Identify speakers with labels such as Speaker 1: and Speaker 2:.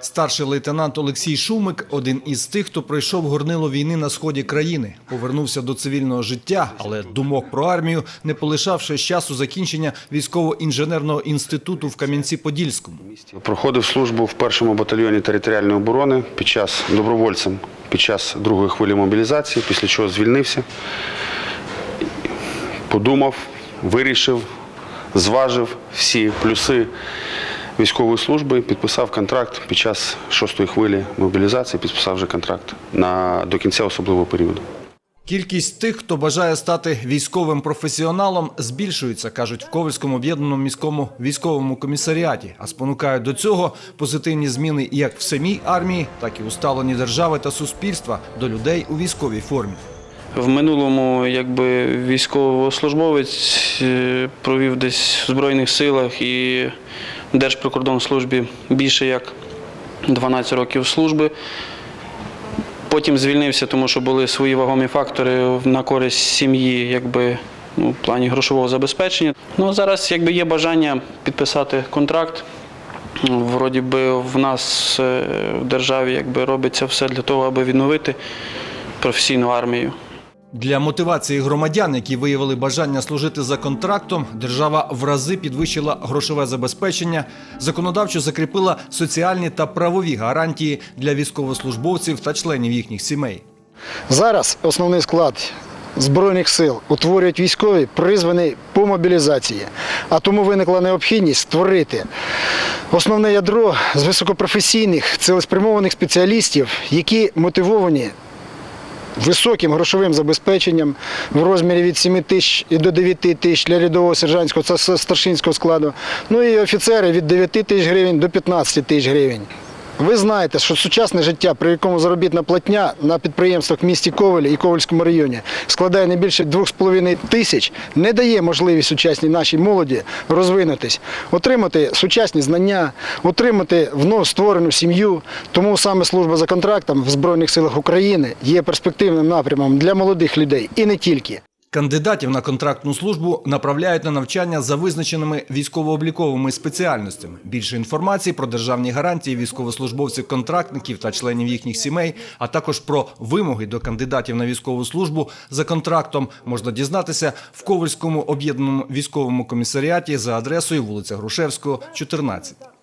Speaker 1: Старший лейтенант Олексій Шумик – один із тих, хто пройшов горнило війни на сході країни. Повернувся до цивільного життя, але думок про армію не полишав ще з часу закінчення військово-інженерного інституту в Кам'янці-Подільському.
Speaker 2: Проходив службу в першому батальйоні територіальної оборони під час добровольцем під час другої хвилі мобілізації, після чого звільнився. Подумав, вирішив, зважив всі плюси військової служби, підписав контракт під час шостої хвилі мобілізації, підписав вже контракт на, до кінця особливого періоду.
Speaker 1: Кількість тих, хто бажає стати військовим професіоналом, збільшується, кажуть в Ковальському об'єднаному міському військовому комісаріаті. А спонукають до цього позитивні зміни як в самій армії, так і у ставленні держави та суспільства до людей у військовій формі.
Speaker 3: В минулому якби військовослужбовець е, провів десь в Збройних силах і Держприкордонслужбі більше як 12 років служби. Потім звільнився, тому що були свої вагомі фактори на користь сім'ї, якби ну, в плані грошового забезпечення. Ну, зараз якби є бажання підписати контракт. Вроді би в нас е, в державі якби робиться все для того, аби відновити професійну армію.
Speaker 1: Для мотивації громадян, які виявили бажання служити за контрактом, держава в рази підвищила грошове забезпечення, законодавчо закріпила соціальні та правові гарантії для військовослужбовців та членів їхніх сімей.
Speaker 4: Зараз основний склад Збройних сил утворюють військові, призвані по мобілізації. А тому виникла необхідність створити основне ядро з високопрофесійних, цілеспрямованих спеціалістів, які мотивовані високим грошовим забезпеченням в розмірі від 7 тисяч і до 9 тисяч для рядового сержантського та старшинського складу. Ну і офіцери від 9 тисяч гривень до 15 тисяч гривень. Ви знаєте, що сучасне життя, при якому заробітна платня на підприємствах в місті Ковелі і Ковельському районі складає не більше 2,5 тисяч, не дає можливість сучасній нашій молоді розвинутись, отримати сучасні знання, отримати вновь створену сім'ю. Тому саме служба за контрактом в Збройних силах України є перспективним напрямом для молодих людей і не тільки.
Speaker 1: Кандидатів на контрактну службу направляють на навчання за визначеними військово-обліковими спеціальностями. Більше інформації про державні гарантії військовослужбовців-контрактників та членів їхніх сімей, а також про вимоги до кандидатів на військову службу за контрактом можна дізнатися в Ковальському об'єднаному військовому комісаріаті за адресою вулиця Грушевського, 14.